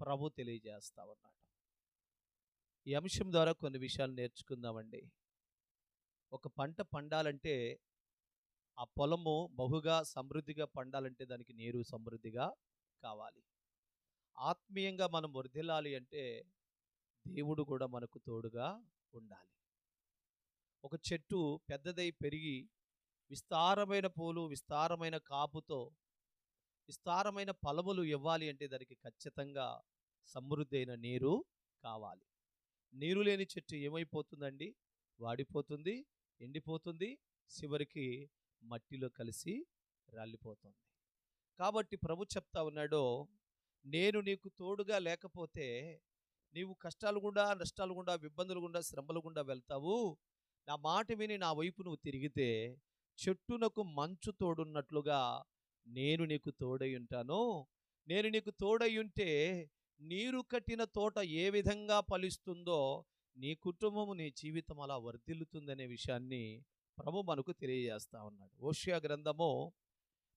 ప్రభు తెలియజేస్తా ఉన్నాడు. ఈ అంశం ద్వారా కొన్ని విషయాలు నేర్చుకుందామండి. ఒక పంట పండాలంటే ఆ పొలము బహుగా సమృద్ధిగా పండాలంటే దానికి నీరు సమృద్ధిగా కావాలి. ఆత్మీయంగా మనం వర్ధిల్లాలి అంటే దేవుడు కూడా మనకు తోడుగా ఉండాలి. ఒక చెట్టు పెద్దదై పెరిగి విస్తారమైన పూలు విస్తారమైన కాపుతో విస్తారమైన ఫలములు ఇవ్వాలి అంటే దానికి ఖచ్చితంగా సమృద్ధి అయిన నీరు కావాలి. నీరు లేని చెట్టు ఏమైపోతుందండి? వాడిపోతుంది ఎండిపోతుంది చివరికి మట్టిలో కలిసి రాలిపోతుంది. కాబట్టి ప్రభు చెప్తా ఉన్నాడు నేను నీకు తోడుగా లేకపోతే నీవు కష్టాలు గుండా నష్టాలు గుండా ఇబ్బందులు గుండా శ్రమలు గుండా వెళ్తావు. నా మాట విని నా వైపు నువ్వు తిరిగితే చెట్టునకు మంచు తోడున్నట్లుగా నేను నీకు తోడై ఉంటాను? నేను నీకు తోడై ఉంటే నీరు కట్టిన తోట ఏ విధంగా ఫలిస్తుందో నీ కుటుంబము నీ జీవితం అలా వర్ధిల్లుతుందనే విషయాన్ని ప్రభు మనకు తెలియజేస్తా ఉన్నాడు. ఓషియా గ్రంథము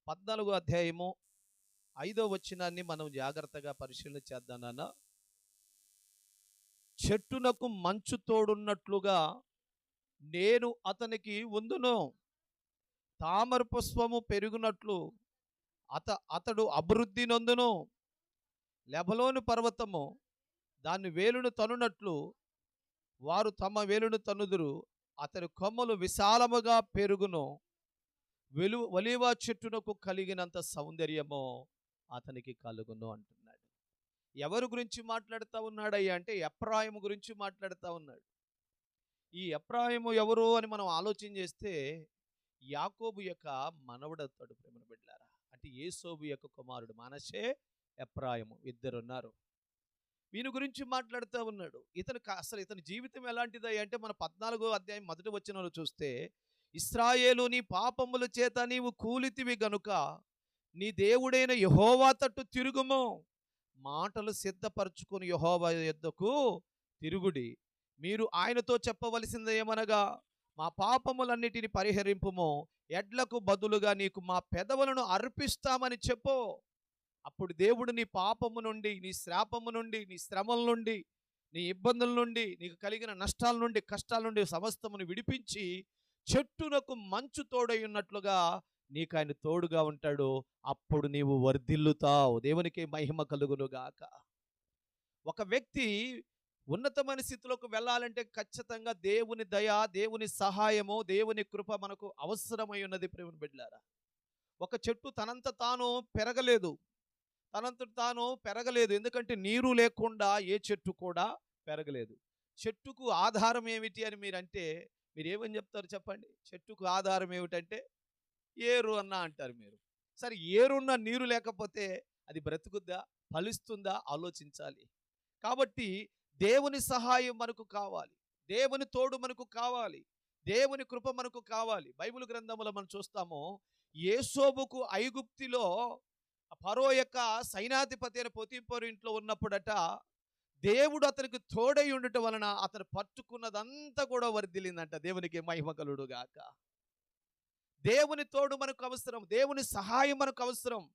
పద్నాలుగో అధ్యాయము ఐదో వచనాన్ని మనం జాగ్రత్తగా పరిశీలన చేద్దాం చెట్టునకు మంచు తోడున్నట్లుగా నేను అతనికి ఉందును. తామర పుష్పము పెరుగునట్లు అత అతడు అభివృద్ధి నందును. లెబలోను పర్వతము దాని వేలును తనునట్లు వారు తమ వేలును తనుదురు. అతని కొమ్మలు విశాలముగా పెరుగును. వెలు ఒలీవ చెట్టునకు కలిగినంత సౌందర్యము అతనికి కలుగును అంటున్నాడు. ఎవరి గురించి మాట్లాడుతూ ఉన్నాడయ్యా అంటే ఎప్రాయము గురించి మాట్లాడుతూ ఉన్నాడు. ఈ ఎప్రాయము ఎవరు అని మనం ఆలోచన చేస్తే యాకోబు యొక్క మనవడతాడు ప్రేమను బిడ్డారా అంటే ఏసోబు యొక్క కుమారుడు మనసే ఎప్రాయము ఇద్దరున్నారు. వీని గురించి మాట్లాడుతూ ఉన్నాడు. ఇతను అసలు ఇతని జీవితం ఎలాంటిది అంటే మన పద్నాలుగో అధ్యాయం మొదటి వచ్చిన చూస్తే ఇస్రాయేలు నీ పాపముల చేత నీవు కూలితివి గనుక నీ దేవుడైన యహోవా తట్టు తిరుగుము. మాటలు సిద్ధపరచుకుని యహోవా యొద్దకు తిరుగుడి. మీరు ఆయనతో చెప్పవలసింది ఏమనగా మా పాపములన్నిటిని పరిహరింపుము. ఎడ్లకు బదులుగా నీకు మా పెదవులను అర్పిస్తామని చెప్పు. అప్పుడు దేవుడు నీ పాపము నుండి నీ శ్రాపము నుండి నీ శ్రమల నుండి నీ ఇబ్బందుల నుండి నీకు కలిగిన నష్టాల నుండి కష్టాల నుండి సమస్తమును విడిపించి చెట్టునకు మంచు తోడై ఉన్నట్లుగా నీకు ఆయన తోడుగా ఉంటాడు. అప్పుడు నీవు వర్ధిల్లుతావు. దేవునికి మహిమ కలుగునుగాక. ఒక వ్యక్తి ఉన్నతమైన స్థితిలోకి వెళ్ళాలంటే ఖచ్చితంగా దేవుని దయ దేవుని సహాయము దేవుని కృప మనకు అవసరమై ఉన్నది ప్రేమ బిడ్డారా ఒక చెట్టు తనంత తాను పెరగలేదు. తనంత తాను పెరగలేదు. ఎందుకంటే నీరు లేకుండా ఏ చెట్టు కూడా పెరగలేదు. చెట్టుకు ఆధారం ఏమిటి అని మీరంటే మీరు ఏమని చెప్తారు చెప్పండి? చెట్టుకు ఆధారం ఏమిటంటే ఏరు అన్న అంటారు మీరు. సరే ఏరున్న నీరు లేకపోతే అది బ్రతుకుద్దా? ఫలిస్తుందా? ఆలోచించాలి. కాబట్టి దేవుని సహాయం మనకు కావాలి. దేవుని తోడు మనకు కావాలి. దేవుని కృప మనకు కావాలి. బైబిల్ గ్రంథంలో మనం చూస్తాము ఏసోబుకు ఐగుప్తిలో ఫరో యొక్క సైనాధిపతి అయిన పొతింపరు ఇంట్లో ఉన్నప్పుడట దేవుడు అతనికి తోడై ఉండటం వలన అతను పట్టుకున్నదంతా కూడా వరిదిలిందంట దేవునికి మహిమకలుడు గాక. దేవుని తోడు మనకు అవసరం. దేవుని సహాయం మనకు అవసరం.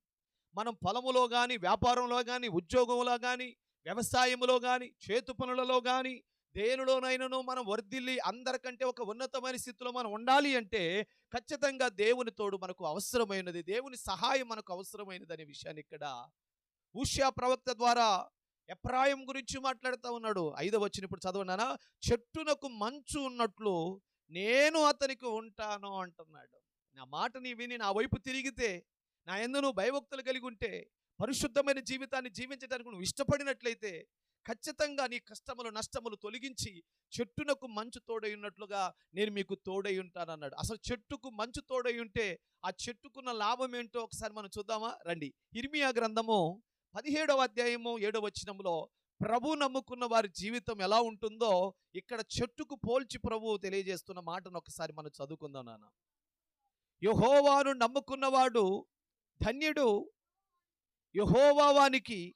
మనం పొలములో కానీ వ్యాపారంలో కానీ ఉద్యోగంలో కానీ వ్యవసాయంలో కానీ చేతు పనులలో కానీ దేనిలోనైనాను మనం వర్ధిల్లి అందరికంటే ఒక ఉన్నతమైన స్థితిలో మనం ఉండాలి అంటే ఖచ్చితంగా దేవుని తోడు మనకు అవసరమైనది దేవుని సహాయం మనకు అవసరమైనది అనే విషయాన్ని ఇక్కడ ఊష్యా ప్రవక్త ద్వారా ఎప్రాయం గురించి మాట్లాడుతూ ఉన్నాడు. ఐదో వచ్చిన ఇప్పుడు చదవనానా చెట్టునకు మంచు ఉన్నట్లు నేను అతనికి ఉంటాను అంటున్నాడు. నా మాట నీ విని నా వైపు తిరిగితే నా ఎందు నువ్వు భయభక్తులు కలిగి ఉంటే పరిశుద్ధమైన జీవితాన్ని జీవించడానికి నువ్వు ఇష్టపడినట్లయితే ఖచ్చితంగా నీ కష్టములు నష్టములు తొలగించి చెట్టునకు మంచు తోడై ఉన్నట్లుగా నేను మీకు తోడై ఉంటానన్నాడు. అసలు చెట్టుకు మంచు తోడై ఉంటే ఆ చెట్టుకున్న లాభం ఏంటో ఒకసారి మనం చూద్దామా? రండి. ఇర్మియా గ్రంథము పదిహేడవ అధ్యాయము ఏడవ వచనంలో ప్రభు నమ్ముకున్న వారి జీవితం ఎలా ఉంటుందో ఇక్కడ చెట్టుకు పోల్చి ప్రభు తెలియజేస్తున్న మాటను ఒకసారి మనం చదువుకుందాం నాన్న. యహోవాను నమ్ముకున్నవాడు ధన్యుడు యహోవానికి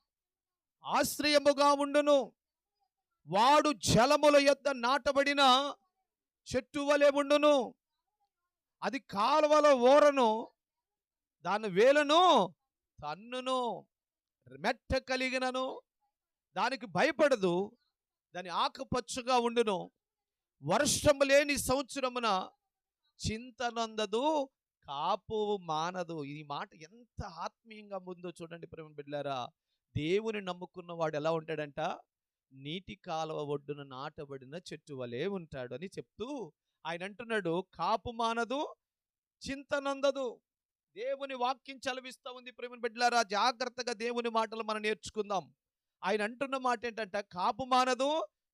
ఆశ్రయముగా ఉండును. వాడు జలముల యొద్ద నాటబడిన చెట్టు వలె ఉండును. అది కాలువల ఓరను దాని వేలను తన్నును మెట్ట కలిగినను. దానికి భయపడదు దాని ఆకుపచ్చగా ఉండును. వర్షము లేని సంవత్సరమున చింతనందదు కాపు మానదు. ఈ మాట ఎంత ఆత్మీయంగా ఉందో చూడండి ప్రేమ బిడ్డారా దేవుని నమ్ముకున్న వాడు ఎలా ఉంటాడంట? నీటి కాలువ ఒడ్డున నాటబడిన చెట్టు వలె ఉంటాడు అని చెప్తూ ఆయన అంటున్నాడు కాపు మానదు చింతనందదు దేవుని వాక్యం చలవిస్తా ఉంది ప్రేమ బిడ్డలారా. జాగ్రత్తగా దేవుని మాటలు మనం నేర్చుకుందాం. ఆయన అంటున్న మాట ఏంటంట? కాపు మానదు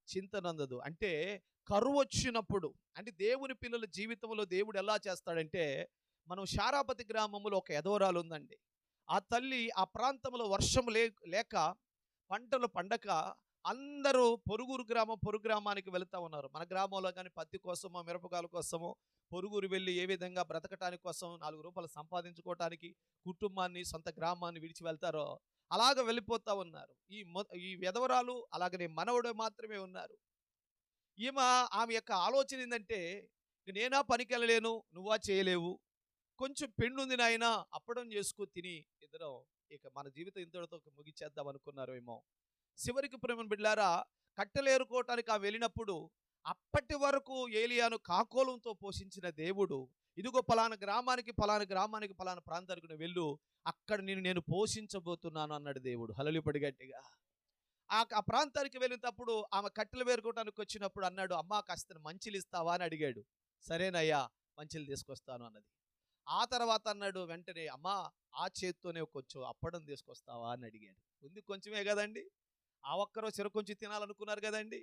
చింతనందదు అంటే కరువు వచ్చినప్పుడు అంటే దేవుని పిల్లల జీవితంలో దేవుడు ఎలా చేస్తాడంటే మనం శారాపతి గ్రామంలో ఒక ఎదవరాలు ఉందండి. ఆ తల్లి ఆ ప్రాంతంలో వర్షం లే లేక పంటలు పండక అందరూ పొరుగురు గ్రామం పొరుగు గ్రామానికి వెళుతూ ఉన్నారు. మన గ్రామంలో కానీ పత్తి కోసమో మిరపకాయల కోసమో పొరుగురు వెళ్ళి ఏ విధంగా బ్రతకటానికి కోసం నాలుగు రూపాయలు సంపాదించుకోవటానికి కుటుంబాన్ని సొంత గ్రామాన్ని విడిచి వెళ్తారో అలాగ వెళ్ళిపోతా ఉన్నారు. ఈ మొ- ఈ విధవరాలు అలాగనే మనవడు మాత్రమే ఉన్నారు. ఈమె ఆమె యొక్క ఆలోచన ఏంటంటే నేనా పనికి వెళ్ళలేను నువ్వా చేయలేవు కొంచెం పెండుంది నాయన అప్పడం చేసుకో తిని ఇద్దరం ఇక మన జీవితం ఇంతటితో ముగిచేద్దాం అనుకున్నారు ఏమో. చివరికి ప్రేమ బిడ్డారా కట్టెలేరుకోవటానికి ఆ వెళ్ళినప్పుడు అప్పటి వరకు ఏలియాను కాకోలంతో పోషించిన దేవుడు ఇదిగో పలానా గ్రామానికి పలానా గ్రామానికి పలానా ప్రాంతానికి నువ్వు వెళ్ళు అక్కడ నేను నేను పోషించబోతున్నాను అన్నాడు దేవుడు. హలలిపడి గట్టిగా. ఆ ప్రాంతానికి వెళ్ళినప్పుడు ఆమె కట్టెలు వేరుకోవటానికి వచ్చినప్పుడు అన్నాడు అమ్మా కాస్త మంచిలు ఇస్తావా అని అడిగాడు. సరేనయ్యా మంచిలు తీసుకొస్తాను అన్నది. ఆ తర్వాత అన్నాడు వెంటనే అమ్మా ఆ చేత్తోనే కొంచెం అప్పడం తీసుకొస్తావా? అని అడిగాడు. ఉంది కొంచెమే కదండి. ఆ ఒక్కరో చెరు కొంచెం తినాలనుకున్నారు కదండి.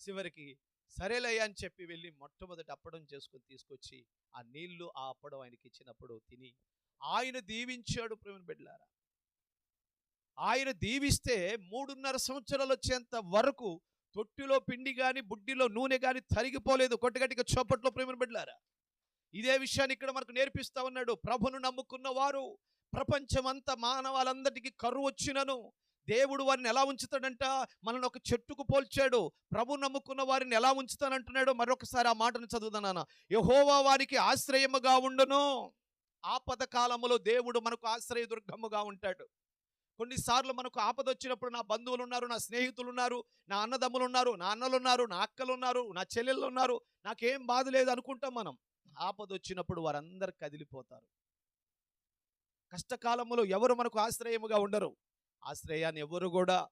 చివరికి సరేలయ్యా అని చెప్పి వెళ్ళి మొట్టమొదటి అప్పడం చేసుకొని తీసుకొచ్చి ఆ నీళ్ళు ఆ అప్పడం ఆయనకి ఇచ్చినప్పుడు తిని ఆయన దీవించాడు ప్రేమను బిడ్డలారా. ఆయన దీవిస్తే మూడున్నర సంవత్సరాలు వచ్చేంత వరకు తొట్టిలో పిండి కానీ బుడ్డిలో నూనె కానీ తరిగిపోలేదు కొట్టగట్టిగా చోపట్లో ప్రేమను బిడ్డలారా. ఇదే విషయాన్ని ఇక్కడ మనకు నేర్పిస్తా ఉన్నాడు. ప్రభును నమ్ముకున్న వారు ప్రపంచమంతా మానవాళందరికీ కరువు వచ్చినను దేవుడు వారిని ఎలా ఉంచుతాడంట? మనల్ని ఒక చెట్టుకు పోల్చాడు. ప్రభు నమ్ముకున్న వారిని ఎలా ఉంచుతానంటున్నాడు? మరొకసారి ఆ మాటను చదువుతాను యహోవా వారికి ఆశ్రయముగా ఉండును. ఆపద కాలములో దేవుడు మనకు ఆశ్రయ దుర్గముగా ఉంటాడు. కొన్నిసార్లు మనకు ఆపద వచ్చినప్పుడు నా బంధువులు ఉన్నారు నా స్నేహితులు ఉన్నారు నా అన్నదమ్ములు ఉన్నారు నా అన్నలు ఉన్నారు నా అక్కలు ఉన్నారు నా చెల్లెళ్ళు ఉన్నారు నాకేం బాధ లేదు అనుకుంటాం మనం. ఆపద వచ్చినప్పుడు వారందరు కదిలిపోతారు. కష్టకాలములో ఎవరు మనకు ఆశ్రయముగా ఉండరు. ఆశ్రయాన్ని ఎవరు కూడా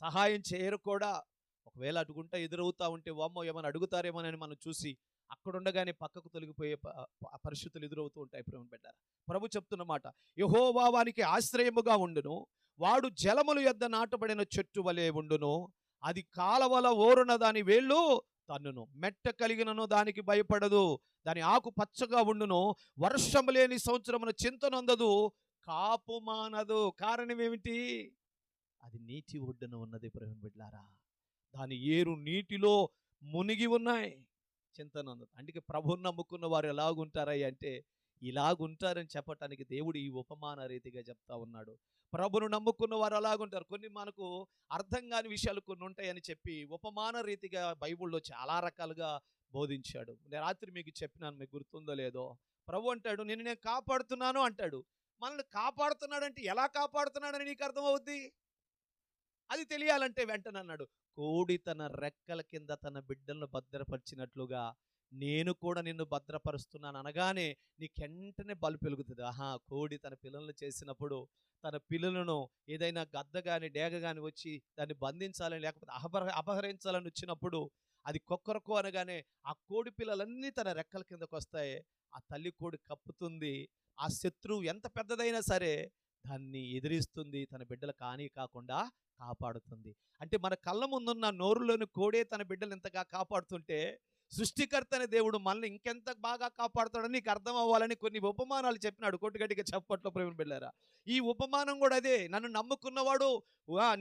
సహాయం చేయరు కూడా. ఒకవేళ అటుకుంటా ఎదురవుతా ఉంటే వామ్మో ఏమైనా అడుగుతారేమోనని మనం చూసి అక్కడ ఉండగానే పక్కకు తొలగిపోయే పరిస్థితులు ఎదురవుతూ ఉంటాయి ప్రేమ బిడ్డారా. ప్రభు చెప్తున్నమాట యహోవా వానికి ఆశ్రయముగా ఉండును. వాడు జలములు యొద్ద నాటబడిన చెట్టు వలె ఉండును. అది కాలవల ఓరున దాని వేళ్ళు తన్నును. మెట్ట కలిగినను దానికి భయపడదు. దాని ఆకు పచ్చగా ఉండును. వర్షం లేని సంవత్సరమున చింతనొందదు కాపు మానదు. కారణం ఏమిటి? అది నీటి ఒడ్డున ఉన్నది ప్రేమ బిడ్లారా. దాని ఏరు నీటిలో మునిగి ఉన్నాయి. చింతనందదు అందుకే ప్రభుని నమ్ముకున్న వారు ఎలాగుంటారయ్య అంటే ఇలాగుంటారని చెప్పటానికి దేవుడు ఈ ఉపమాన రీతిగా చెప్తా ఉన్నాడు. ప్రభును నమ్ముకున్న వారు అలాగుంటారు. కొన్ని మనకు అర్థం కాని విషయాలు కొన్ని ఉంటాయని చెప్పి ఉపమాన రీతిగా బైబుల్లో చాలా రకాలుగా బోధించాడు. నేను రాత్రి మీకు చెప్పినాను మీకు గుర్తుందో లేదో. ప్రభు అంటాడు నేను నేను కాపాడుతున్నాను అంటాడు. మనల్ని కాపాడుతున్నాడంటే ఎలా కాపాడుతున్నాడని నీకు అర్థమవుద్ది? అది తెలియాలంటే వెంటనే అన్నాడు కోడి తన రెక్కల కింద తన బిడ్డలను భద్రపరిచినట్లుగా నేను కూడా నిన్ను భద్రపరుస్తున్నాను అనగానే నీకెంటనే బలు పెరుగుతుంది. ఆహా! కోడి తన పిల్లలను చేసినప్పుడు తన పిల్లలను ఏదైనా గద్ద కానీ డేగ కానీ వచ్చి దాన్ని బంధించాలని లేకపోతే అపహర అపహరించాలని వచ్చినప్పుడు అది కొక్కరకో అనగానే ఆ కోడి పిల్లలన్నీ తన రెక్కల కిందకు వస్తాయి. ఆ తల్లి కోడి కప్పుతుంది. ఆ శత్రువు ఎంత పెద్దదైనా సరే దాన్ని ఎదిరిస్తుంది. తన బిడ్డలు కానీ కాకుండా కాపాడుతుంది. అంటే మన కళ్ళ ముందున్న నోరులోని కోడే తన బిడ్డలు ఇంతగా కాపాడుతుంటే సృష్టికర్తనే దేవుడు మనల్ని ఇంకెంత బాగా కాపాడుతాడని నీకు అర్థం అవ్వాలని కొన్ని ఉపమానాలు చెప్పినాడు. కొట్టుగట్టిగా చెప్పట్లో ప్రేమ బిళ్ళారా ఈ ఉపమానం కూడా అదే. నన్ను నమ్ముకున్నవాడు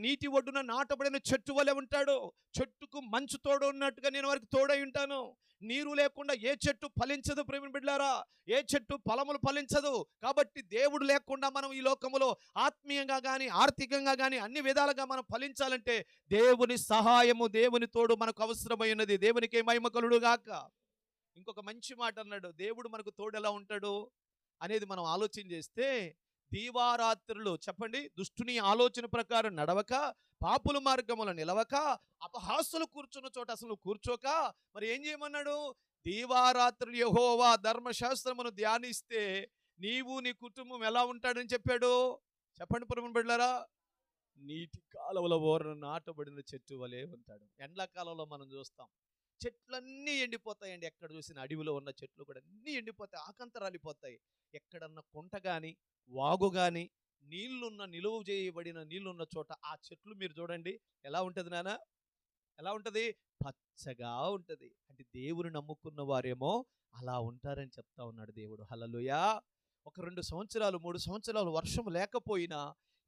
నీటి ఒడ్డున నాటబడిన చెట్టు వలె ఉంటాడు. చెట్టుకు మంచు తోడు ఉన్నట్టుగా నేను వారికి తోడై ఉంటాను. నీరు లేకుండా ఏ చెట్టు ఫలించదు ప్రేమ బిడ్డారా ఏ చెట్టు ఫలములు ఫలించదు? కాబట్టి దేవుడు లేకుండా మనం ఈ లోకములో ఆత్మీయంగా కానీ ఆర్థికంగా కానీ అన్ని విధాలుగా మనం ఫలించాలంటే దేవుని సహాయము దేవుని తోడు మనకు అవసరమైనది దేవునికి మహిమ కలుడు గాక. ఇంకొక మంచి మాట అన్నాడు. దేవుడు మనకు తోడు ఎలా ఉంటాడు? అనేది మనం ఆలోచన చేస్తే దీవారాత్రులు చెప్పండి దుష్టుని ఆలోచన ప్రకారం నడవక పాపుల మార్గముల నిలవక అపహాసులు కూర్చున్న చోట అసలు కూర్చోక మరి ఏం చేయమన్నాడు? దీవారాత్రులు యహోవా ధర్మశాస్త్రమును ధ్యానిస్తే నీవు నీ కుటుంబం ఎలా ఉంటాడని చెప్పాడు? చెప్పండి పురమని బిడ్డారా నీటి కాలువల ఓరను నాటబడిన చెట్టు వలె ఉంటాడు. ఎండాకాలంలో మనం చూస్తాం. చెట్లన్నీ ఎండిపోతాయండి. ఎక్కడ చూసిన అడవిలో ఉన్న చెట్లు కూడా అన్నీ ఎండిపోతాయి. ఆకంతరాలిపోతాయి ఎక్కడన్నా కుంట కానీ వాగు కానీ నీళ్ళున్న నిలువ చేయబడిన నీళ్ళున్న చోట ఆ చెట్లు మీరు చూడండి. ఎలా ఉంటుంది నాన్న? ఎలా ఉంటుంది? పచ్చగా ఉంటుంది. అంటే దేవుని నమ్ముకున్న వారేమో అలా ఉంటారని చెప్తా ఉన్నాడు దేవుడు. హలలుయా ఒక రెండు సంవత్సరాలు మూడు సంవత్సరాలు వర్షం లేకపోయినా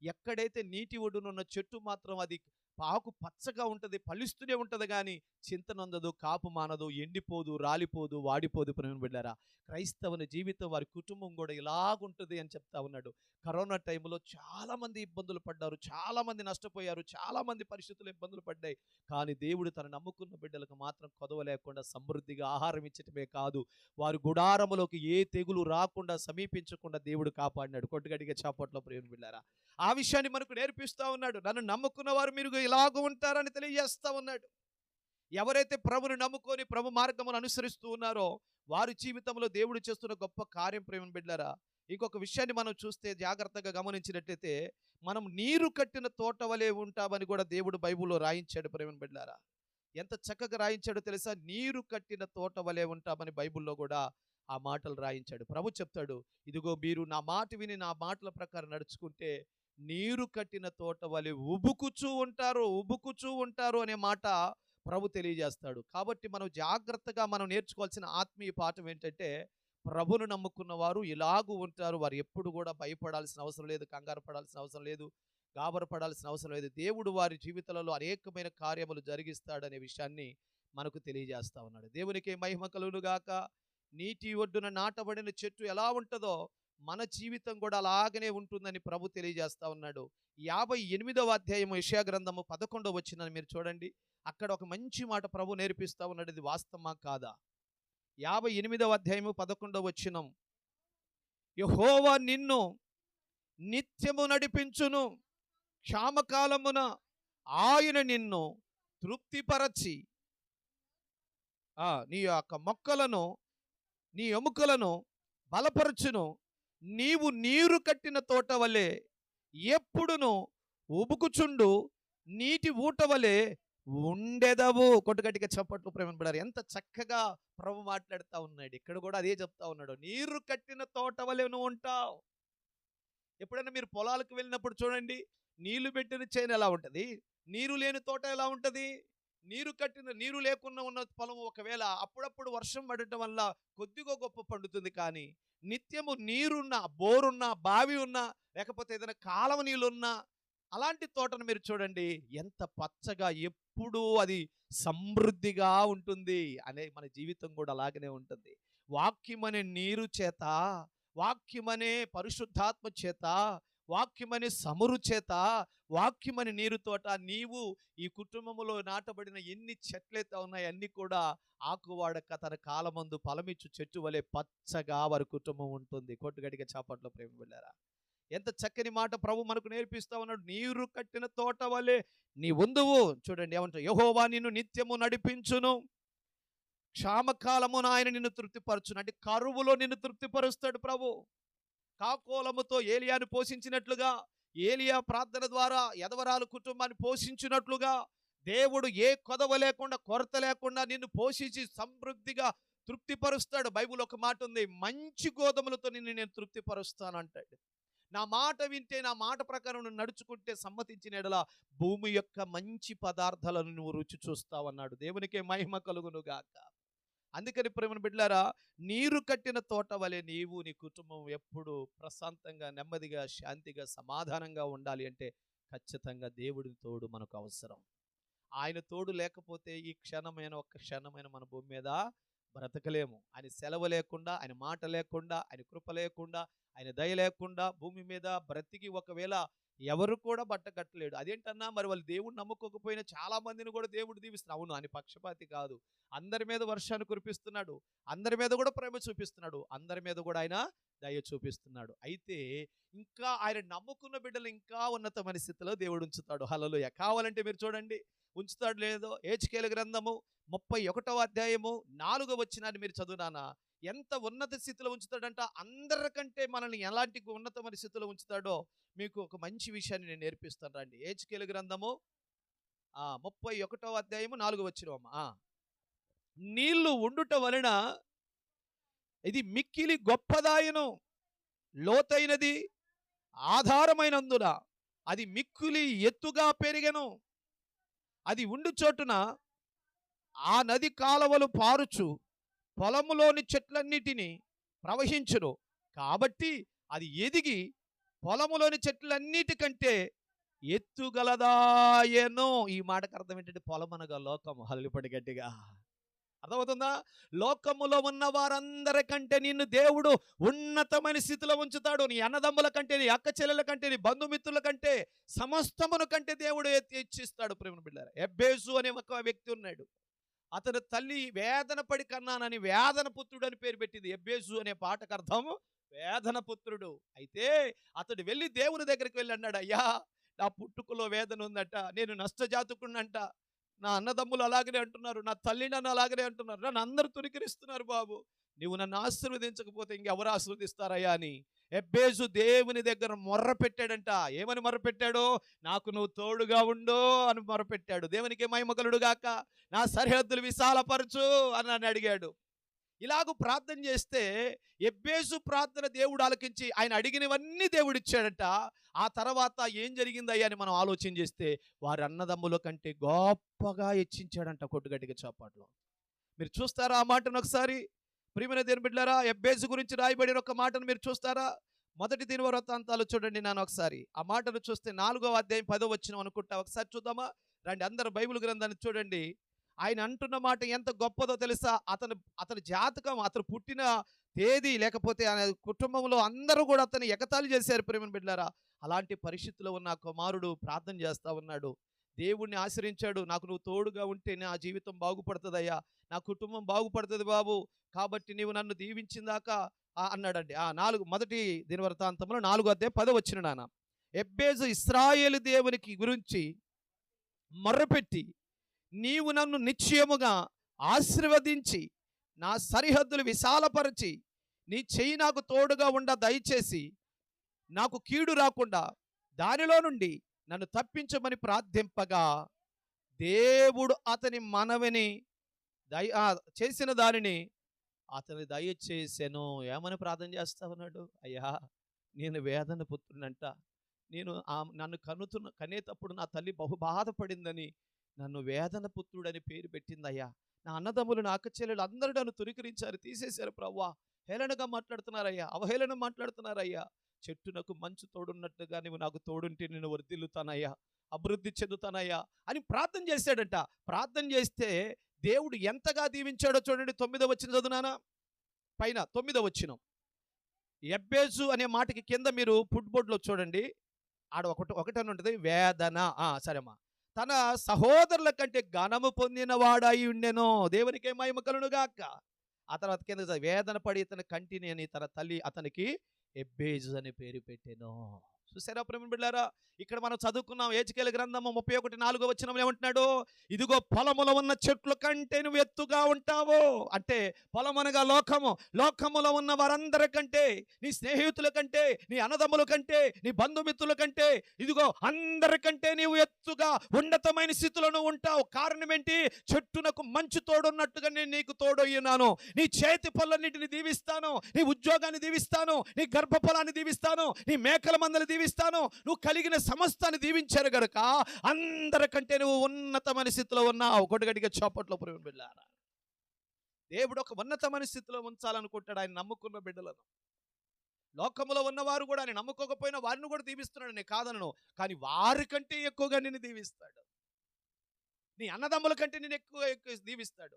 ఎక్కడైతే నీటి ఒడ్డునున్న చెట్టు మాత్రం అది ఆకు పచ్చగా ఉంటుంది పలుస్తూనే ఉంటుంది కానీ చింతనందదు కాపు మానదు ఎండిపోదు రాలిపోదు వాడిపోదు ప్రేమ బిడ్డారా. క్రైస్తవుని జీవితం వారి కుటుంబం కూడా ఇలాగుంటుంది అని చెప్తా ఉన్నాడు. కరోనా టైంలో చాలామంది ఇబ్బందులు పడ్డారు చాలామంది నష్టపోయారు చాలామంది పరిస్థితులు ఇబ్బందులు పడ్డాయి. కానీ దేవుడు తన నమ్ముకున్న బిడ్డలకు మాత్రం కొదవ లేకుండా సమృద్ధిగా ఆహారం ఇచ్చటమే కాదు. వారు గుడారములోకి ఏ తెగులు రాకుండా సమీపించకుండా దేవుడు కాపాడినాడు. కొట్టుగడిగా చాపట్లో ప్రేమ బిడ్డారా. ఆ విషయాన్ని మనకు నేర్పిస్తా ఉన్నాడు. నన్ను నమ్ముకున్న వారు మీరు ఇలాగ ఉంటారని తెలియజేస్తా ఉన్నాడు. ఎవరైతే ప్రభుని నమ్ముకొని ప్రభు మార్గమును అనుసరిస్తూ ఉన్నారో వారి జీవితంలో దేవుడు చేస్తున్న గొప్ప కార్యం ప్రేమ బిడ్డారా ఇంకొక విషయాన్ని మనం చూస్తే జాగ్రత్తగా గమనించినట్లయితే మనం నీరు కట్టిన తోట వలె ఉంటామని కూడా దేవుడు బైబిల్లో రాయించాడు ప్రేమ బిడ్డారా ఎంత చక్కగా రాయించాడో తెలుసా? నీరు కట్టిన తోట వలె ఉంటామని బైబిల్లో కూడా ఆ మాటలు రాయించాడు. ప్రభు చెప్తాడు ఇదిగో మీరు నా మాట విని నా మాటల ప్రకారం నడుచుకుంటే నీరు కట్టిన తోట వలె ఉబుకుచూ ఉంటారు ఉబుకుచూ ఉంటారు అనే మాట ప్రభు తెలియజేస్తాడు. కాబట్టి మనం జాగ్రత్తగా మనం నేర్చుకోవాల్సిన ఆత్మీయ పాఠం ఏంటంటే ప్రభును నమ్ముకున్న వారు ఇలాగూ ఉంటారు. వారు ఎప్పుడు కూడా భయపడాల్సిన అవసరం లేదు కంగారు పడాల్సిన అవసరం లేదు గాబరపడాల్సిన అవసరం లేదు. దేవుడు వారి జీవితాలలో అనేకమైన కార్యములు జరిగిస్తాడనే విషయాన్ని మనకు తెలియజేస్తా ఉన్నాడు. దేవునికి మహిమ కలుగునుగాక. నీటి ఒడ్డున నాటబడిన చెట్టు ఎలా ఉంటుందో మన జీవితం కూడా అలాగనే ఉంటుందని ప్రభు తెలియజేస్తా ఉన్నాడు. యాభై ఎనిమిదవ అధ్యాయం యెషయా గ్రంథము పదకొండవ వచ్చిన మీరు చూడండి. అక్కడ ఒక మంచి మాట ప్రభు నేర్పిస్తా ఉన్నాడు. ఇది వాస్తవమా కాదా? యాభై ఎనిమిదవ అధ్యాయము పదకొండవ వచ్చినం యహోవా నిన్ను నిత్యము నడిపించును. క్షామకాలమున ఆయన నిన్ను తృప్తిపరచి ఆ, నీ యొక్క మొక్కలను నీ ఎముకలను బలపరచును. నీవు నీరు కట్టిన తోట వలె ఎప్పుడును ఉబుకుచుండు నీటి ఊట వలె ఉండెదవు. కొట్టుగట్టిగా చప్పట్లు ప్రేమపడారు. ఎంత చక్కగా ప్రభు మాట్లాడుతూ ఉన్నాడు. ఇక్కడ కూడా అదే చెప్తా ఉన్నాడు. నీరు కట్టిన తోట వలె నువ్వు ఉంటావు. ఎప్పుడైనా మీరు పొలాలకు వెళ్ళినప్పుడు చూడండి నీళ్ళు పెట్టిన చేను ఎలా ఉంటుంది? నీరు లేని తోట ఎలా ఉంటుంది? నీరు కట్టిన నీరు లేకుండా ఉన్న పొలం ఒకవేళ అప్పుడప్పుడు వర్షం పడటం వల్ల కొద్దిగా గొప్ప పండుతుంది కానీ నిత్యము నీరున్నా బోరున్నా బావి ఉన్నా లేకపోతే ఏదైనా కాలవ నీళ్ళున్నా అలాంటి తోటను మీరు చూడండి ఎంత పచ్చగా ఎప్పుడూ అది సమృద్ధిగా ఉంటుంది అనే మన జీవితం కూడా అలాగనే ఉంటుంది. వాక్యమనే నీరు చేత వాక్యమనే పరిశుద్ధాత్మ చేత వాక్యమని సమరు చేత వాక్యమని నీరు తోట నీవు ఈ కుటుంబంలో నాటబడిన ఎన్ని చెట్లయితే ఉన్నాయి అన్ని కూడా ఆకువాడక తన కాలమందు ఫలమిచ్చు చెట్టు వలె పచ్చగా వారి కుటుంబం ఉంటుంది. కొట్టుగడిగా చాపట్లో ప్రేమ వెళ్ళారా ఎంత చక్కని మాట ప్రభు మనకు నేర్పిస్తా ఉన్నాడు. నీరు కట్టిన తోట వలె నీ ఉందువు. చూడండి ఏమంటారు? యహోవా నిన్ను నిత్యము నడిపించును. క్షామకాలమున ఆయన నిన్ను తృప్తిపరచును. అంటే కరువులో నిన్ను తృప్తిపరుస్తాడు ప్రభు. కాకోలముతో ఏలియాను పోషించినట్లుగా ఏలియా ప్రార్థన ద్వారా ఎదవరాలు కుటుంబాన్ని పోషించినట్లుగా దేవుడు ఏ కొదవ లేకుండా కొరత లేకుండా నిన్ను పోషించి సమృద్ధిగా తృప్తిపరుస్తాడు. బైబిల్ ఒక మాట ఉంది మంచి గోధుమలతో నిన్ను నేను తృప్తిపరుస్తాను అంటాడు. నా మాట వింటే నా మాట ప్రకారం నువ్వు నడుచుకుంటే సమ్మతించిన ఎడల భూమి యొక్క మంచి పదార్థాలను నువ్వు రుచి చూస్తావన్నాడు. దేవునికే మహిమ కలుగునుగాక అందుకని ప్రేమను బిడ్డారా నీరు కట్టిన తోట వలె నీవు నీ కుటుంబం ఎప్పుడు ప్రశాంతంగా నెమ్మదిగా శాంతిగా సమాధానంగా ఉండాలి అంటే ఖచ్చితంగా దేవుడి తోడు మనకు అవసరం. ఆయన తోడు లేకపోతే ఈ క్షణమైన ఒక్క క్షణమైన మన భూమి మీద బ్రతకలేము. ఆయన సెలవు లేకుండా ఆయన మాట లేకుండా ఆయన కృప లేకుండా ఆయన దయ లేకుండా భూమి మీద బ్రతికి ఒకవేళ ఎవరు కూడా బట్ట కట్టలేడు. అదేంటన్నా మరి వాళ్ళు దేవుడు నమ్ముకోకపోయినా చాలా మందిని కూడా దేవుడు దీవిస్తున్నాడు అవును అని పక్షపాతి కాదు. అందరి మీద వర్షాన్ని కురిపిస్తున్నాడు. అందరి మీద కూడా ప్రేమ చూపిస్తున్నాడు. అందరి మీద కూడా ఆయన దయ చూపిస్తున్నాడు. అయితే ఇంకా ఆయన నమ్ముకున్న బిడ్డలు ఇంకా ఉన్నతమైన స్థితిలో దేవుడు ఉంచుతాడు. హలలుయ కావాలంటే మీరు చూడండి. ఉంచుతాడు లేదో? ఏచికేల గ్రంథము ముప్పై ఒకటవ అధ్యాయము నాలుగో వచ్చినాన్ని మీరు చదువునానా ఎంత ఉన్నత స్థితిలో ఉంచుతాడంట? అందరికంటే మనల్ని ఎలాంటి ఉన్నతమైన స్థితిలో ఉంచుతాడో మీకు ఒక మంచి విషయాన్ని నేను నేర్పిస్తాను రండి. ఏచికేల గ్రంథము ముప్పై ఒకటవ అధ్యాయము నాలుగు వచ్చినవమ్మా నీళ్ళు ఉండుట వలన ఇది మిక్కిలి గొప్పదాయను లోతైనది ఆధారమైనందున అది మిక్కులి ఎత్తుగా పెరిగను. అది ఉండు చోటున ఆ నది కాలవలు పారుచు పొలములోని చెట్లన్నిటినీ ప్రవహించును. కాబట్టి అది ఎదిగి పొలములోని చెట్లన్నిటికంటే ఎత్తుగలదాయను ఈ మాటకు అర్థం ఏంటంటే పొలం అనగా లోకము హల్లిపడి గట్టిగా. అర్థమవుతుందా? లోకములో ఉన్న వారందరికంటే నిన్ను దేవుడు ఉన్నతమైన స్థితిలో ఉంచుతాడు. నీ అన్నదమ్ముల కంటే నీ అక్క చెల్లెల కంటే నీ బంధుమిత్రుల కంటే సమస్తమును కంటే దేవుడు ఎత్తి ఇచ్చిస్తాడు ప్రేమ బిడ్డారు. ఎబ్బేసు అనే ఒక వ్యక్తి ఉన్నాడు. అతను తల్లి వేదన పడి కన్నానని వేదన పుత్రుడు అని పేరు పెట్టింది. ఎబ్బేసు అనే పాటకు అర్థము వేదన పుత్రుడు. అయితే అతడు వెళ్ళి దేవుని దగ్గరికి వెళ్ళి అన్నాడు అయ్యా నా పుట్టుకలో వేదన ఉందట నేను నష్టజాతుకున్నంట నా అన్నదమ్ములు అలాగనే అంటున్నారు నా తల్లి నన్ను అలాగనే అంటున్నారు. నన్ను అందరూ తురికిరిస్తున్నారు బాబు. నువ్వు నన్ను ఆశీర్వదించకపోతే ఇంకెవరు ఆశీర్వదిస్తారయ్యా అని. ఎబ్బేజు దేవుని దగ్గర మొర్ర పెట్టాడంట. ఏమని మొర్ర పెట్టాడు? నాకు నువ్వు తోడుగా ఉండు అని మొర్ర పెట్టాడు. దేవునికి మహిమగలుడు నా సరిహద్దులు విశాలపరచు అని నన్ను అడిగాడు. ఇలాగ ప్రార్థన చేస్తే ఎబ్బేసు ప్రార్థన దేవుడు ఆలకించి ఆయన అడిగినవన్నీ దేవుడిచ్చాడట. ఆ తర్వాత ఏం జరిగిందయ్యా అని మనం ఆలోచన చేస్తే వారి అన్నదమ్ముల కంటే గొప్పగా హెచ్చించాడంట కొట్టుగట్టిగా చాపాట్లో. మీరు చూస్తారా ఆ మాటను ఒకసారి? ప్రియమైన దేని బిడ్డారా ఎబ్బేసు గురించి రాయబడిన ఒక మాటను మీరు చూస్తారా? మొదటి దినవృత్తాంతాలు చూడండి నేను ఒకసారి. ఆ మాటను చూస్తే నాలుగో అధ్యాయం పదో వచ్చిన అనుకుంటా ఒకసారి చూద్దామా? రండి అందరు బైబిల్ గ్రంథాన్ని చూడండి. ఆయన అంటున్న మాట ఎంత గొప్పదో తెలుసా? అతను అతని జాతకం అతను పుట్టిన తేదీ లేకపోతే ఆయన కుటుంబంలో అందరూ కూడా అతను ఎగతాళి చేశారు ప్రేమను బిడ్డారా అలాంటి పరిస్థితిలో ఉన్న కుమారుడు ప్రార్థన చేస్తా ఉన్నాడు. దేవుణ్ణి ఆశ్రయించాడు. నాకు నువ్వు తోడుగా ఉంటే నా జీవితం బాగుపడుతుందయ్యా. నా కుటుంబం బాగుపడుతుంది బాబు. కాబట్టి నీవు నన్ను దీవించిందాక అన్నాడండి. ఆ నాలుగు మొదటి దినవృత్తాంతంలో నాలుగు అదే పద వచ్చిన నాన్న. ఎబ్బేజు ఇస్రాయేలు దేవునికి గురించి మొర్రపెట్టి నీవు నన్ను నిశ్చయముగా ఆశీర్వదించి నా సరిహద్దులు విశాలపరిచి నీ చెయ్యి నాకు తోడుగా ఉండ దయచేసి నాకు కీడు రాకుండా దానిలో నుండి నన్ను తప్పించమని ప్రార్థింపగా దేవుడు అతని మనవిని దయ చేసిన దానిని అతని దయచేసాను ఏమని ప్రార్థన చేస్తా ఉన్నాడు అయ్యా నేను వేదన పుత్రునంట నేను ఆ నన్ను కనుతున్న కనేటప్పుడు నా తల్లి బహు బాధపడిందని నన్ను వేదన పుత్రుడని పేరు పెట్టిందయ్యా. నా అన్నదమ్ములు నా అక్కచెల్లెలు అందరూ నన్ను తురికరించారు తీసేశారు ప్రవ్వా. హేళనగా మాట్లాడుతున్నారయ్యా అవహేళన మాట్లాడుతున్నారయ్యా. చెట్టునకు మంచు తోడున్నట్టుగా నువ్వు నాకు తోడుంటే నేను వర్ధిల్లుతానయ్యా అభివృద్ధి చెందుతానయ్యా అని ప్రార్థన చేశాడంట. ప్రార్థన చేస్తే దేవుడు ఎంతగా దీవించాడో చూడండి తొమ్మిదో వచ్చిన చదువునానా పైన తొమ్మిదో వచ్చిన ఎబ్బేజు అనే మాటకి కింద మీరు ఫుట్బోర్డ్లో చూడండి. ఆడ ఒకటి ఒకటని ఉంటుంది వేదన. ఆ, సరేమ్మా. తన సహోదరుల కంటే ఘనము పొందిన వాడై ఉండెను. దేవునికే మహిమ కలును గాక. ఆ తర్వాత కింద వేదన పడి తన కంటిని అని తన తల్లి అతనికి ఎబ్బేజ్ అని పేరు పెట్టెనో. చూసారా ప్రేమ బిడ్డారా? ఇక్కడ మనం చదువుకున్నాం ఏచికేల గ్రంథము ముప్పై ఒకటి నాలుగో వచ్చిన ఏమంటున్నాడు? ఇదిగో పొలములో ఉన్న చెట్ల కంటే నువ్వు ఎత్తుగా ఉంటావు. అంటే పొలమనగా లోకము. లోకములో ఉన్న వారందరికంటే నీ స్నేహితుల కంటే నీ అన్నదమ్ముల కంటే నీ బంధుమిత్రుల కంటే ఇదిగో అందరికంటే నీవు ఎత్తుగా ఉన్నతమైన స్థితిలో నువ్వు ఉంటావు. కారణం ఏంటి? చెట్టునకు మంచు తోడున్నట్టుగా నేను నీకు తోడయ్యున్నాను. నీ చేతి పనులన్నింటిని దీవిస్తాను. నీ ఉద్యోగాన్ని దీవిస్తాను. నీ గర్భఫలాన్ని దీవిస్తాను. నీ మేకల మందలు దీవిస్తాను నువ్వు కలిగిన సమస్తాన్ని దీవించారు గనుక అందరికంటే నువ్వు ఉన్నతమైన స్థితిలో ఉన్నావు. కొట్టుగడిగా చోపట్లో పురుగు బిడ్డారా దేవుడు ఒక ఉన్నతమైన స్థితిలో ఉంచాలనుకుంటాడు ఆయన నమ్ముకున్న బిడ్డలను. లోకములో ఉన్నవారు కూడా ఆయన నమ్ముకోకపోయినా వారిని కూడా దీవిస్తున్నాడు. నేను కాదనను కానీ వారికంటే ఎక్కువగా నిన్ను దీవిస్తాడు. నీ అన్నదమ్ముల కంటే నేను ఎక్కువ ఎక్కువ దీవిస్తాడు.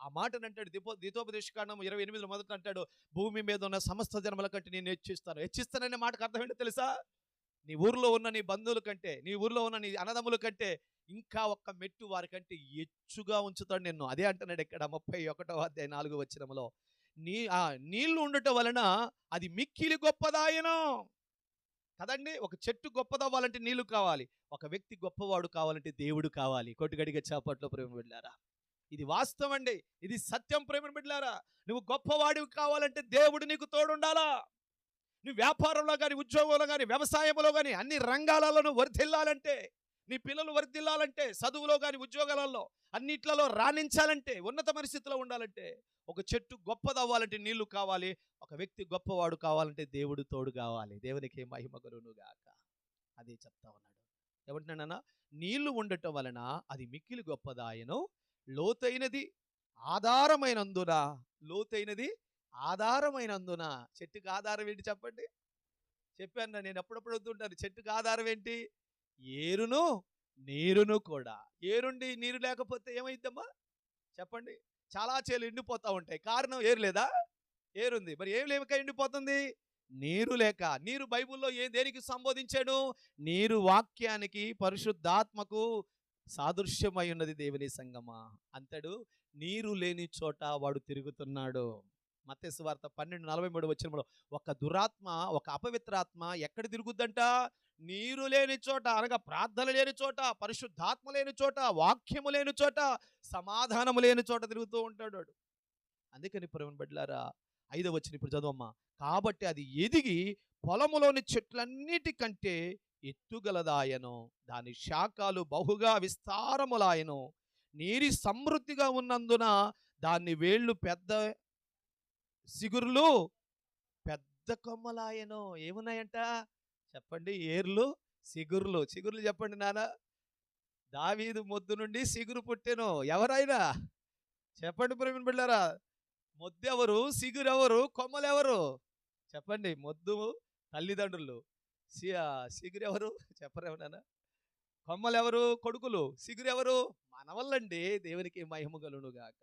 ఆ మాటను అంటాడు దీపో దీతోపదేశ కారణం ఇరవై ఎనిమిదిలో మొదట అంటాడు భూమి మీద ఉన్న సమస్త జన్మల కంటే నేను హెచ్చిస్తాను. హెచ్చిస్తాననే మాటకు అర్థం ఏంటో తెలుసా? నీ ఊర్లో ఉన్న నీ బంధువుల కంటే నీ ఊర్లో ఉన్న నీ అన్నదమ్ముల కంటే ఇంకా ఒక్క మెట్టు వారికంటే ఎచ్చుగా ఉంచుతాడు నిన్ను. అదే అంటున్నాడు ఇక్కడ ముప్పై ఒకటో అధ్యాయ నాలుగు వచ్చినములో నీ ఆ నీళ్ళు ఉండటం వలన అది మిక్కిలి గొప్పదాయను. కదండి? ఒక చెట్టు గొప్పదవ్వాలంటే నీళ్ళు కావాలి. ఒక వ్యక్తి గొప్పవాడు కావాలంటే దేవుడు కావాలి. కొట్టుగడిగా చేపట్లో ప్రేమ వెళ్ళారా ఇది వాస్తవం అండి ఇది సత్యం ప్రేమ బిడ్డారా నువ్వు గొప్పవాడివి కావాలంటే దేవుడు నీకు తోడుండాలా? నువ్వు వ్యాపారంలో కానీ ఉద్యోగంలో కానీ వ్యవసాయంలో కానీ అన్ని రంగాలలో వర్ధిల్లాలంటే నీ పిల్లలు వర్ధిల్లాలంటే చదువులో కానీ ఉద్యోగాలలో అన్నిట్లలో రాణించాలంటే ఉన్నత పరిస్థితిలో ఉండాలంటే ఒక చెట్టు గొప్పదవ్వాలంటే నీళ్ళు కావాలి. ఒక వ్యక్తి గొప్పవాడు కావాలంటే దేవుడు తోడు కావాలి. దేవునికి మహిమ కలుగును గాక. అదే చెప్తా ఉన్నాడు. ఏమంటున్నాడన్నా నీళ్ళు ఉండటం వలన అది మిక్కిలి గొప్పదాయను లోతైనది ఆధారమైనందున లోతైనది ఆధారమైనందున. చెట్టుకి ఆధారం ఏంటి చెప్పండి? చెప్పాను నేను ఎప్పుడప్పుడు వద్దుంటాను చెట్టుకి ఆధారం ఏంటి? ఏరును నీరును కూడా. ఏరుండి నీరు లేకపోతే ఏమైద్దమ్మా చెప్పండి. చాలా చేలు ఎండిపోతా ఉంటాయి. కారణం ఏరు లేదా? ఏరుంది. మరి ఏం లేక ఎండిపోతుంది? నీరు లేక. నీరు బైబిల్లో ఏ దేనికి సంబోధించాడు? నీరు వాక్యానికి పరిశుద్ధాత్మకు సాదృశ్యమై ఉన్నది దేవుని సంగమా? అంతడు నీరు లేని చోట వాడు తిరుగుతున్నాడు. మత్తేసు వార్త పన్నెండు నలభై మూడు వచ్చినప్పుడు ఒక దురాత్మ ఒక అపవిత్రాత్మ ఎక్కడ తిరుగుద్దంట? నీరు లేని చోట అనగా ప్రార్థన లేని చోట పరిశుద్ధాత్మ లేని చోట వాక్యము లేని చోట సమాధానము లేని చోట తిరుగుతూ ఉంటాడు అందుకని ప్రేమ బిడ్డలారా ఐదవ వచ్చిన ఇప్పుడు చదవమ్మా. కాబట్టి అది ఎదిగి పొలములోని చెట్లన్నిటికంటే ఎత్తుగలదాయను. దాని శాఖలు బహుగా విస్తారములాయను. నీరి సమృద్ధిగా ఉన్నందున దాన్ని వేళ్ళు పెద్ద సిగురులు పెద్ద కొమ్మలాయను. ఏమున్నాయంట? చెప్పండి. ఏర్లు సిగురులు. సిగురులు చెప్పండి నాన్న. దావీదు మొద్దు నుండి సిగురు పుట్టెను. ఎవరైనా చెప్పండి ప్రవీణ్ బిళ్ళారా మొద్దు ఎవరు సిగురు ఎవరు కొమ్మలు ఎవరు చెప్పండి. మొద్దు తల్లిదండ్రులు. సి సిగురు ఎవరు చెప్పరేమన్నా కొమ్మలు ఎవరు కొడుకులు. సిగురు ఎవరు మనవల్లండి దేవునికి మహిమగలును గాక.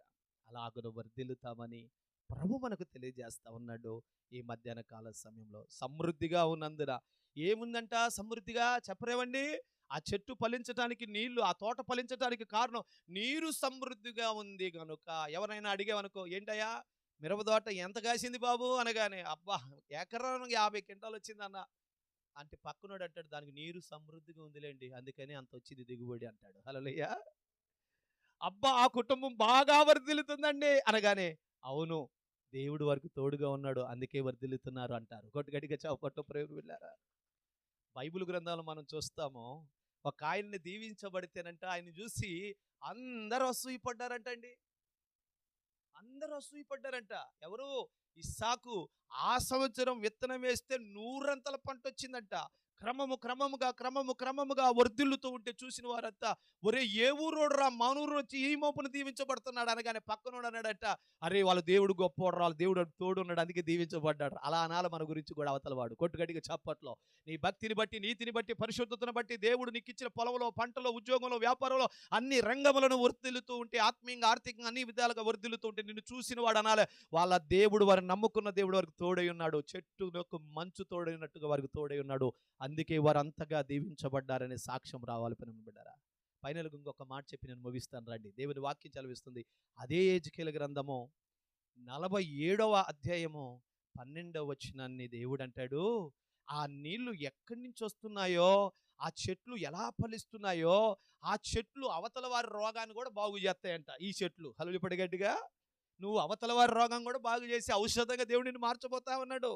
అలాగను వర్ధిల్లుతామని ప్రభు మనకు తెలియజేస్తా ఉన్నాడు ఈ మధ్యాహ్న కాల సమయంలో. సమృద్ధిగా ఉన్నందున. ఏముందంట సమృద్ధిగా? చెప్పరేవండి ఆ చెట్టు ఫలించడానికి నీళ్ళు ఆ తోట ఫలించటానికి కారణం నీరు సమృద్ధిగా ఉంది కనుక ఎవరైనా అడిగేవనుకో ఏంటయ్యా? మిరపదోట ఎంత కాసింది బాబు? అనగానే అబ్బా! ఎకరం యాభై క్వింటాలు వచ్చిందన్న అంటే పక్కనోడు అంటాడు దానికి నీరు సమృద్ధిగా ఉందిలేండి అందుకని అంత వచ్చింది దిగుబడి అంటాడు. హలోయ్యా అబ్బా ఆ కుటుంబం బాగా వర్ధిల్లుతుందండి అనగానే అవును దేవుడు వారికి తోడుగా ఉన్నాడు అందుకే వర్ధిల్లుతున్నారు అంటారు. కొట్టు గట్టిగా చాపట్టు ప్రేమ వెళ్ళారా బైబిల్ గ్రంథాలు మనం చూస్తాము ఒక ఆయన్ని దీవించబడితేనంట ఆయన చూసి అందరూ అసూయపడ్డారంటండి. అందరూ అసూయపడ్డారంట. ఎవరు? ఇస్సాకు ఆ సంవత్సరం విత్తనం వేస్తే నూరంతల పంట వచ్చిందంట క్రమము క్రమముగా క్రమము క్రమముగా వర్ధిల్లుతూ ఉంటే చూసిన వారంతా ఒరే ఏ ఊరోడు రా? మనూరు వచ్చి ఈ మోపును దీవించబడుతున్నాడు అనగానే పక్కనోడు అన్నాడట అరే వాళ్ళ దేవుడు గొప్పవాడు వాళ్ళ దేవుడు తోడు ఉన్నాడు అందుకే దీవించబడ్డాడు. అలా అనాల మన గురించి కూడా అవతల వాడు కొట్టుగడిగా చప్పట్లో. నీ భక్తిని బట్టి నీతిని బట్టి పరిశుద్ధతను బట్టి దేవుడు నీకు ఇచ్చిన పొలంలో పంటలో ఉద్యోగంలో వ్యాపారంలో అన్ని రంగములను వర్ధిల్లుతూ ఉంటే ఆత్మీయంగా ఆర్థికంగా అన్ని విధాలుగా వర్ధిల్లుతూ ఉంటే నిన్ను చూసిన వాడు అనాలి. వాళ్ళ దేవుడు వారిని నమ్ముకున్న దేవుడు వారికి తోడై ఉన్నాడు చెట్టుకు మంచు తోడైనట్టుగా వారికి తోడై ఉన్నాడు. అందుకే వారు అంతగా దీవించబడ్డారనే సాక్ష్యం రావాలి పని బిడ్డారా? ఫైనల్ ఇంకొక మాట చెప్పి నేను ముగిస్తాను రండి. దేవుని వాక్యం చదివిస్తుంది. అదే ఏజ్కేల గ్రంథము నలభై ఏడవ అధ్యాయము పన్నెండవ వచ్చినాన్ని దేవుడు అంటాడు. ఆ నీళ్ళు ఎక్కడి నుంచి వస్తున్నాయో ఆ చెట్లు ఎలా ఫలిస్తున్నాయో ఆ చెట్లు అవతల వారి రోగాన్ని కూడా బాగు చేస్తాయంట ఈ చెట్లు. హలుపడి గట్టిగా. నువ్వు అవతల వారి రోగం కూడా బాగు చేసి ఔషధంగా దేవుడిని మార్చబోతా ఉన్నాడు.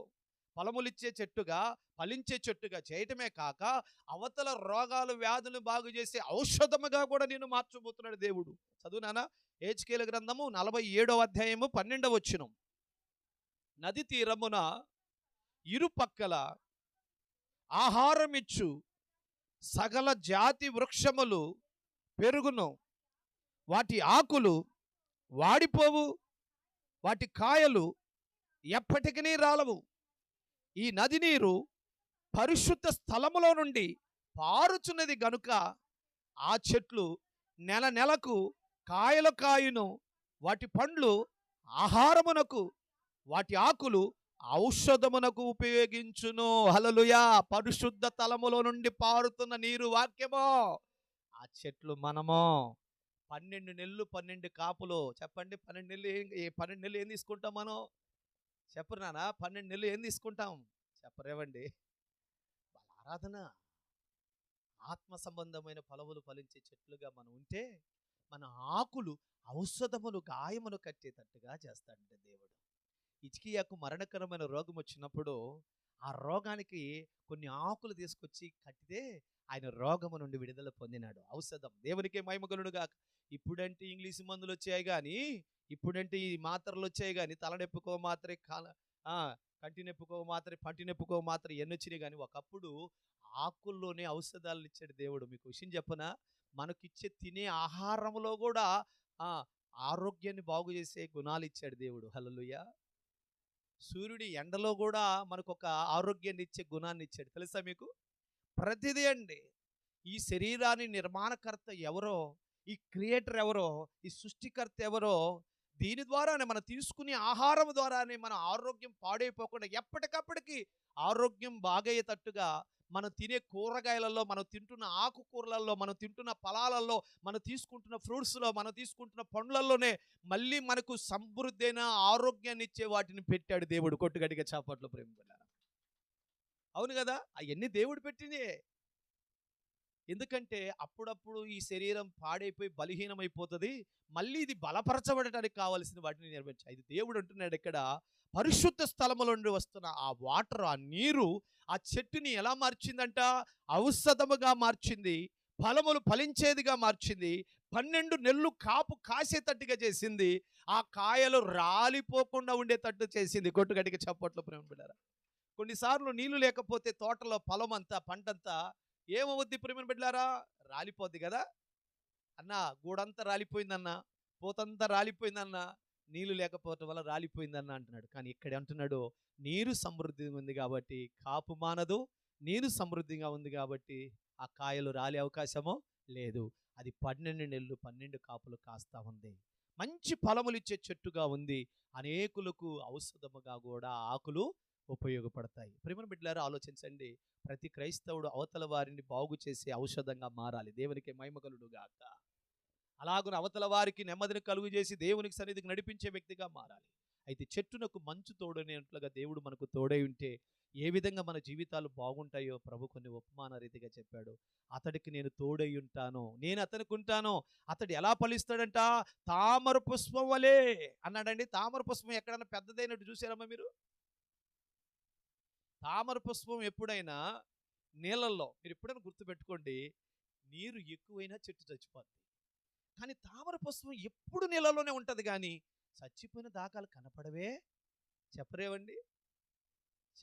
ఫలములిచ్చే చెట్టుగా ఫలించే చెట్టుగా చేయటమే కాక అవతల రోగాలు వ్యాధులు బాగు చేసే ఔషధముగా కూడా నేను మార్చబోతున్నాడు దేవుడు. చదువునానా ఏజ్కేల గ్రంథము నలభై ఏడవ అధ్యాయము పన్నెండవ వచ్చినం నది తీరమున ఇరుపక్కల ఆహారమిచ్చు సకల జాతి వృక్షములు పెరుగును. వాటి ఆకులు వాడిపోవు వాటి కాయలు ఎప్పటికీ రాలవు. ఈ నది నీరు పరిశుద్ధ స్థలములో నుండి పారుచున్నది గనుక ఆ చెట్లు నెల నెలకు కాయల కాయును వాటి పండ్లు ఆహారమునకు వాటి ఆకులు ఔషధమునకు ఉపయోగించును. హలలుయా పరిశుద్ధ తలములో నుండి పారుతున్న నీరు వాక్యమో? ఆ చెట్లు మనమో? పన్నెండు నెలలు పన్నెండు కాపులు. చెప్పండి పన్నెండు నెలలు ఏం- పన్నెండు నెలలు ఏం తీసుకుంటాం మనం? చెప్పరు నాన్న పన్నెండు నెలలు ఏం తీసుకుంటాం? చెప్పరేవండి. వాళ్ళ ఆరాధన. ఆత్మ సంబంధమైన ఫలములు ఫలించే చెట్లుగా మనం ఉంటే మన ఆకులు ఔషధములు గాయములు కట్టేటట్టుగా చేస్తాడంటే దేవుడు. ఇచికియాకు మరణకరమైన రోగం వచ్చినప్పుడు ఆ రోగానికి కొన్ని ఆకులు తీసుకొచ్చి కట్టితే ఆయన రోగము నుండి విడుదల పొందినాడు. ఔషధం. దేవునికే మహిమగలుడుగా ఇప్పుడంటే ఇంగ్లీష్ మందులు వచ్చాయి కానీ ఇప్పుడంటే ఈ మాత్రలు వచ్చాయి కానీ తలనొప్పుకో మాత్రే కాల ఆ, కంటి నొప్పుకో మాత్రే పంటి నొప్పుకో మాత్రం ఎన్ని వచ్చినాయి కానీ ఒకప్పుడు ఆకుల్లోనే ఔషధాలు ఇచ్చాడు దేవుడు. మీకు విషయం చెప్పనా? మనకిచ్చే తినే ఆహారంలో కూడా ఆరోగ్యాన్ని బాగు చేసే గుణాలు ఇచ్చాడు దేవుడు. హల్లెలూయా. సూర్యుడి ఎండలో కూడా మనకు ఒక ఆరోగ్యాన్ని ఇచ్చే గుణాన్ని ఇచ్చాడు తెలుసా మీకు? ప్రతిదీ అండి ఈ శరీరాన్ని నిర్మాణకర్త ఎవరో ఈ క్రియేటర్ ఎవరో ఈ సృష్టికర్త ఎవరో దీని ద్వారానే మనం తీసుకునే ఆహారం ద్వారానే మన ఆరోగ్యం పాడైపోకుండా ఎప్పటికప్పటికి ఆరోగ్యం బాగయ్యేటట్టుగా మనం తినే కూరగాయలలో మనం తింటున్న ఆకుకూరలలో మనం తింటున్న ఫలాలలో మనం తీసుకుంటున్న ఫ్రూట్స్లో మనం తీసుకుంటున్న పండ్లలోనే మళ్ళీ మనకు సమృద్ధి అయిన ఆరోగ్యాన్ని ఇచ్చే వాటిని పెట్టాడు దేవుడు. కొట్టుగడిగా చాపట్లో ప్రేమ అవును కదా? అవన్నీ దేవుడు పెట్టింది. ఎందుకంటే అప్పుడప్పుడు ఈ శరీరం పాడైపోయి బలహీనమైపోతుంది. మళ్ళీ ఇది బలపరచబడటానికి కావాల్సిన వాటిని నిర్మించాయి ఇది దేవుడు అంటున్నాడు ఇక్కడ పరిశుద్ధ స్థలముల నుండి వస్తున్న ఆ వాటర్ ఆ నీరు ఆ చెట్టుని ఎలా మార్చిందంట? ఔషధముగా మార్చింది ఫలములు ఫలించేదిగా మార్చింది పన్నెండు నెల్లు కాపు కాసేటట్టుగా చేసింది ఆ కాయలు రాలిపోకుండా ఉండేటట్టు చేసింది. కొట్టుగడికి చప్పట్లు ప్రేమ బిడ్డారా. కొన్నిసార్లు నీళ్ళు లేకపోతే తోటలో పొలం అంతా పంటంతా ఏమవుద్ది ప్రేమ బిడ్డారా? రాలిపోద్ది కదా. అన్న గూడంతా రాలిపోయిందన్న పోతంతా రాలిపోయిందన్న నీళ్ళు లేకపోవటం వల్ల రాలిపోయిందన్న అంటున్నాడు. కానీ ఇక్కడ అంటున్నాడు నీరు సమృద్ధిగా ఉంది కాబట్టి కాపు మానదు నీరు సమృద్ధిగా ఉంది కాబట్టి ఆ కాయలు రాలే అవకాశమో లేదు. అది పన్నెండు నెలలు పన్నెండు కాపులు కాస్తా ఉంది. మంచి ఫలములు ఇచ్చే చెట్టుగా ఉంది. అనేకులకు ఔషధముగా కూడా ఆకులు ఉపయోగపడతాయి. ప్రేమ బిడ్డలారా ఆలోచించండి. ప్రతి క్రైస్తవుడు అవతల వారిని బాగు చేసే ఔషధంగా మారాలి. దేవునికి మహిమకలుడు అలాగున అవతల వారికి నెమ్మదిని కలుగు చేసి దేవునికి సన్నిధికి నడిపించే వ్యక్తిగా మారాలి. అయితే చెట్టునకు మంచు తోడనేట్లుగా దేవుడు మనకు తోడై ఉంటే ఏ విధంగా మన జీవితాలు బాగుంటాయో ప్రభు కొన్ని ఉపమాన రీతిగా చెప్పాడు. అతడికి నేను తోడై ఉంటాను. నేను అతనికి ఉంటాను. అతడు ఎలా ఫలిస్తాడంట? తామర పుష్పం వలే అన్నాడండి. తామర పుష్పం ఎక్కడైనా పెద్దదైనట్టు చూసారమ్మా మీరు? తామర పుష్పం ఎప్పుడైనా నీళ్ళల్లో మీరు ఎప్పుడైనా గుర్తుపెట్టుకోండి నీరు ఎక్కువైనా చెట్టు చచ్చిపోద్ది. కానీ తామర పుష్పం ఎప్పుడు నీళ్ళలోనే ఉంటుంది కానీ చచ్చిపోయిన దాఖలు కనపడవే. చెప్పరేవండి?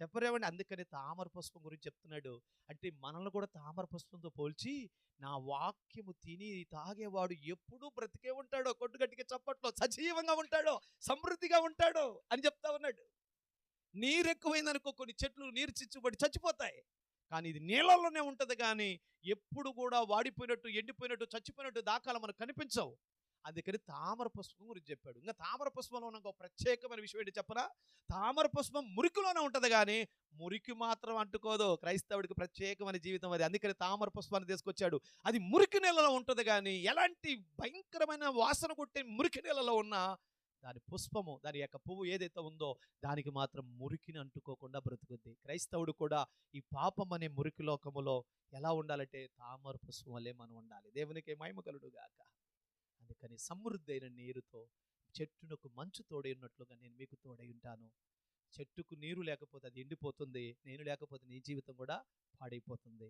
చెప్పరేవండి? అందుకని తామర పుష్పం గురించి చెప్తున్నాడు. అంటే మనల్ని కూడా తామర పుష్పంతో పోల్చి నా వాక్యము తిని తాగేవాడు ఎప్పుడూ బ్రతికే ఉంటాడో కొట్టుగట్టిగా చప్పట్లో సజీవంగా ఉంటాడో సమృద్ధిగా ఉంటాడో అని చెప్తా ఉన్నాడు. నీరెక్కువైందనుకో కొన్ని చెట్లు నీరు చిచ్చుబడి చచ్చిపోతాయి. కానీ ఇది నీళ్ళలోనే ఉంటుంది కానీ ఎప్పుడు కూడా వాడిపోయినట్టు ఎండిపోయినట్టు చచ్చిపోయినట్టు దాఖలు మనకు కనిపించవు. అందుకని తామర పుష్పం గురించి చెప్పాడు. ఇంకా తామర పుష్పంలో ఉన్న ఒక ప్రత్యేకమైన విషయం ఏంటి చెప్పరా తామర పుష్పం మురికిలోనే ఉంటుంది కానీ మురికి మాత్రం అంటుకోదు. క్రైస్తవుడికి ప్రత్యేకమైన జీవితం అది. అందుకని తామర పుష్పాన్ని తీసుకొచ్చాడు. అది మురికి నీళ్ళలో ఉంటుంది కానీ ఎలాంటి భయంకరమైన వాసన కొట్టే మురికి నీళ్ళలో ఉన్న దాని పుష్పము దాని యొక్క పువ్వు ఏదైతే ఉందో దానికి మాత్రం మురికిని అంటుకోకుండా బ్రతుకుద్ది. క్రైస్తవుడు కూడా ఈ పాపం అనే మురికి లోకములో ఎలా ఉండాలంటే తామర పుష్పం వల్లే మనం ఉండాలి. దేవునికి మహిమకలుడు గాక. అందుకని సమృద్ధి అయిన నీరుతో చెట్టునకు మంచు తోడై ఉన్నట్లుగా నేను మీకు తోడై ఉంటాను. చెట్టుకు నీరు లేకపోతే అది ఎండిపోతుంది నేను లేకపోతే నీ జీవితం కూడా పాడైపోతుంది.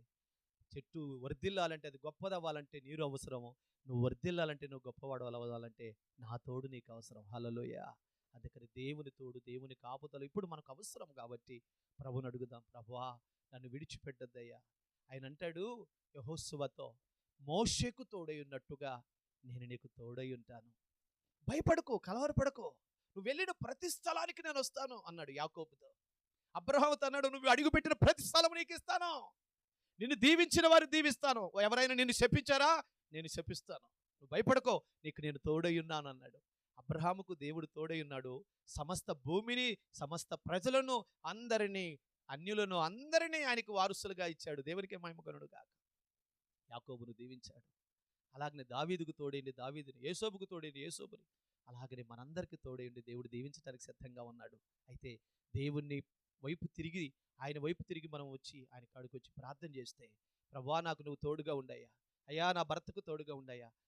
చెట్టు వర్ధిల్లాలంటే అది గొప్పదవ్వాలంటే నీరు అవసరము. నువ్వు వర్ధిల్లాలంటే నువ్వు గొప్పవాడు అవ్వాలంటే నా తోడు నీకు అవసరం. హలలోయ అందుకని దేవుని తోడు దేవుని కాపుతలు ఇప్పుడు మనకు అవసరం కాబట్టి ప్రభుని అడుగుదాం. ప్రభువా నన్ను విడిచిపెట్టద్దయ్యా. ఆయన అంటాడు యహోస్సువతో మోషేకు తోడై ఉన్నట్టుగా నేను నీకు తోడై ఉంటాను. భయపడకు కలవరపడకు. నువ్వు వెళ్ళిన ప్రతి స్థలానికి నేను వస్తాను అన్నాడు యాకోబుతో. అబ్రహాముతో అన్నాడు నువ్వు అడుగుపెట్టిన ప్రతి స్థలం నీకు ఇస్తాను. నిన్ను దీవించిన వారు దీవిస్తాను. ఎవరైనా నిన్ను శపించారా? నేను శపిస్తాను. నువ్వు భయపడకో. నీకు నేను తోడై ఉన్నాను అన్నాడు. అబ్రహాముకు దేవుడు తోడై ఉన్నాడు. సమస్త భూమిని సమస్త ప్రజలను అందరినీ అన్యులను అందరినీ ఆయనకు వారసులుగా ఇచ్చాడు. దేవునికి మహిమగనుడు కాక యాకోబును దీవించాడు. అలాగనే దావీదుకు తోడైంది దావీదుని ఏసోబుకు తోడైంది ఏసోబుని అలాగనే మనందరికీ తోడైండి దేవుడు దీవించడానికి సిద్ధంగా ఉన్నాడు. అయితే దేవుణ్ణి వైపు తిరిగి ఆయన వైపు తిరిగి మనం వచ్చి ఆయన కాడికి వచ్చి ప్రార్థన చేస్తే ప్రభా నాకు నువ్వు తోడుగా ఉండయ్యా. అయ్యా నా భర్తకు తోడుగా ఉండయ్యా.